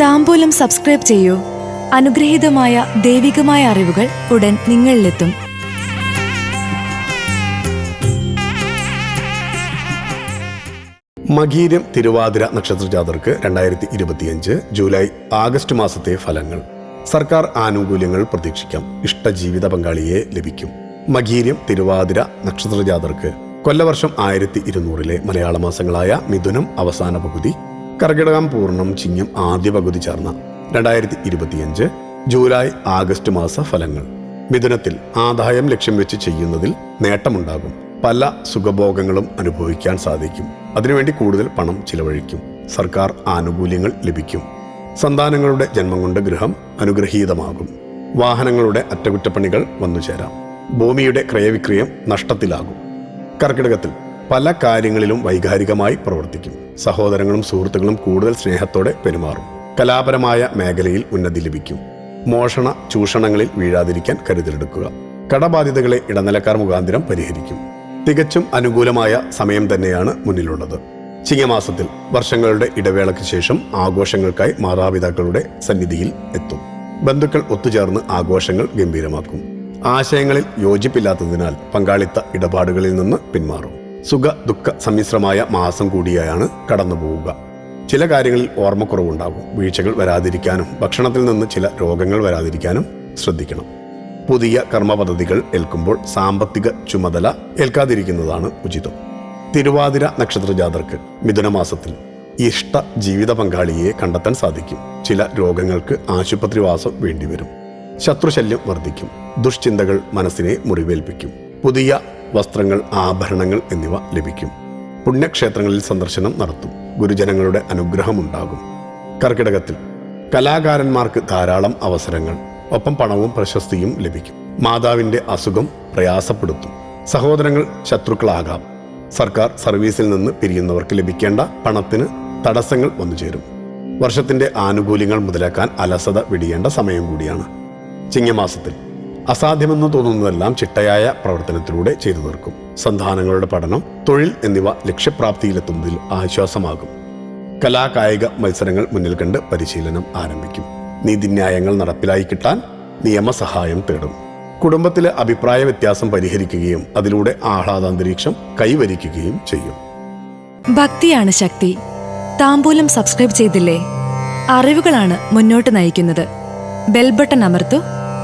താമ്പൂലം subscribe ചെയ്യൂ. അനുഗ്രഹീതമായ ദൈവികമായ അറിവുകൾ ഉടൻ നിങ്ങളിലെത്തും. മകീരം തിരുവാതിര നക്ഷത്ര ജാതർക്ക് രണ്ടായിരത്തി ഇരുപത്തിയഞ്ച് ജൂലൈ ആഗസ്റ്റ് മാസത്തെ ഫലങ്ങൾ. സർക്കാർ ആനുകൂല്യങ്ങൾ പ്രതീക്ഷിക്കാം. ഇഷ്ട ജീവിത പങ്കാളിയെ ലഭിക്കും. മകീരം തിരുവാതിര നക്ഷത്ര ജാതർക്ക് കൊല്ലവർഷം ആയിരത്തി ഇരുന്നൂറിലെ മലയാള മാസങ്ങളായ മിഥുനം അവസാന പകുതി കർക്കിടകം പൂർണം ചിങ്ങം ആദ്യ പകുതി ചേർന്ന രണ്ടായിരത്തി ഇരുപത്തിയഞ്ച് ജൂലൈ ആഗസ്റ്റ് മാസ ഫലങ്ങൾ. മിഥുനത്തിൽ ആദായം ലക്ഷ്യം വെച്ച് ചെയ്യുന്നതിൽ നേട്ടമുണ്ടാകും. പല സുഖഭോഗങ്ങളും അനുഭവിക്കാൻ സാധിക്കും. അതിനുവേണ്ടി കൂടുതൽ പണം ചിലവഴിക്കും. സർക്കാർ ആനുകൂല്യങ്ങൾ ലഭിക്കും. സന്താനങ്ങളുടെ ജന്മം കൊണ്ട് ഗൃഹം അനുഗ്രഹീതമാകും. വാഹനങ്ങളുടെ അറ്റകുറ്റപ്പണികൾ വന്നുചേരാം. ഭൂമിയുടെ ക്രയവിക്രയം നഷ്ടത്തിലാകും. കർക്കിടകത്തിൽ പല കാര്യങ്ങളിലും വൈകാരികമായി പ്രവർത്തിക്കും. സഹോദരങ്ങളും സുഹൃത്തുക്കളും കൂടുതൽ സ്നേഹത്തോടെ പെരുമാറും. കലാപരമായ മേഖലയിൽ ഉന്നതി ലഭിക്കും. മോഷണ ചൂഷണങ്ങളിൽ വീഴാതിരിക്കാൻ കരുതലെടുക്കുക. കടബാധ്യതകളെ ഇടനിലക്കാർ മുഖാന്തരം പരിഹരിക്കും. തികച്ചും അനുകൂലമായ സമയം തന്നെയാണ് മുന്നിലുള്ളത്. ചിങ്ങമാസത്തിൽ വർഷങ്ങളുടെ ഇടവേളയ്ക്ക് ശേഷം ആഘോഷങ്ങൾക്കായി മാതാപിതാക്കളുടെ സന്നിധിയിൽ എത്തും. ബന്ധുക്കൾ ഒത്തുചേർന്ന് ആഘോഷങ്ങൾ ഗംഭീരമാക്കും. ആശയങ്ങളിൽ യോജിപ്പില്ലാത്തതിനാൽ പങ്കാളിത്ത ഇടപാടുകളിൽ നിന്ന് പിന്മാറും. സുഖ ദുഃഖ സമ്മിശ്രമായ മാസം കൂടിയായാണ് കടന്നുപോവുക ചില കാര്യങ്ങളിൽ ഓർമ്മക്കുറവുണ്ടാകും. വീഴ്ചകൾ വരാതിരിക്കാനും ഭക്ഷണത്തിൽ നിന്ന് ചില രോഗങ്ങൾ വരാതിരിക്കാനും ശ്രദ്ധിക്കണം. പുതിയ കർമ്മ പദ്ധതികൾ ഏൽക്കുമ്പോൾ സാമ്പത്തിക ചുമതല ഏൽക്കാതിരിക്കുന്നതാണ് ഉചിതം. തിരുവാതിര നക്ഷത്ര ജാതർക്ക് മിഥുനമാസത്തിൽ ഇഷ്ട ജീവിത പങ്കാളിയെ കണ്ടെത്താൻ സാധിക്കും. ചില രോഗങ്ങൾക്ക് ആശുപത്രിവാസം വേണ്ടിവരും. ശത്രുശല്യം വർദ്ധിക്കും. ദുഷ്ചിന്തകൾ മനസ്സിനെ മുറിവേൽപ്പിക്കും. പുതിയ വസ്ത്രങ്ങൾ ആഭരണങ്ങൾ എന്നിവ ലഭിക്കും. പുണ്യക്ഷേത്രങ്ങളിൽ സന്ദർശനം നടത്തും. ഗുരുജനങ്ങളുടെ അനുഗ്രഹമുണ്ടാകും. കർക്കിടകത്തിൽ കലാകാരന്മാർക്ക് ധാരാളം അവസരങ്ങൾ ഒപ്പം പണവും പ്രശസ്തിയും ലഭിക്കും. മാതാവിന്റെ അസുഖം പ്രയാസപ്പെടുത്തും. സഹോദരങ്ങൾ ശത്രുക്കളാകാം. സർക്കാർ സർവീസിൽ നിന്ന് പിരിയുന്നവർക്ക് ലഭിക്കേണ്ട പണത്തിന് തടസ്സങ്ങൾ വന്നു ചേരും വർഷത്തിന്റെ ആനുകൂല്യങ്ങൾ മുതലാക്കാൻ അലസത വിടിയേണ്ട സമയം കൂടിയാണ്. ചിങ്ങമാസത്തിൽ അസാധ്യമെന്ന് തോന്നുന്നതെല്ലാം ചിട്ടയായ പ്രവർത്തനത്തിലൂടെ ചെയ്തു തീർക്കും. സന്താനങ്ങളുടെ പഠനം തൊഴിൽ എന്നിവ ലക്ഷ്യപ്രാപ്തിയിലെത്തുന്നതിൽ ആശ്വാസമാകും. കലാകായിക മത്സരങ്ങൾ മുന്നിൽ കണ്ട് പരിശീലനം ആരംഭിക്കും. നീതിന്യായങ്ങൾ നടപ്പിലായി കിട്ടാൻ നിയമസഹായം തേടും. കുടുംബത്തിലെ അഭിപ്രായ വ്യത്യാസം പരിഹരിക്കുകയും അതിലൂടെ ആഹ്ലാദാന്തരീക്ഷം കൈവരിക്കുകയും ചെയ്യും. ഭക്തിയാണ് ശക്തി. താമ്പൂലം സബ്സ്ക്രൈബ് ചെയ്തില്ലേ? അറിവുകളാണ് മുന്നോട്ട് നയിക്കുന്നത്. ബെൽബട്ടൺ അമർത്തു.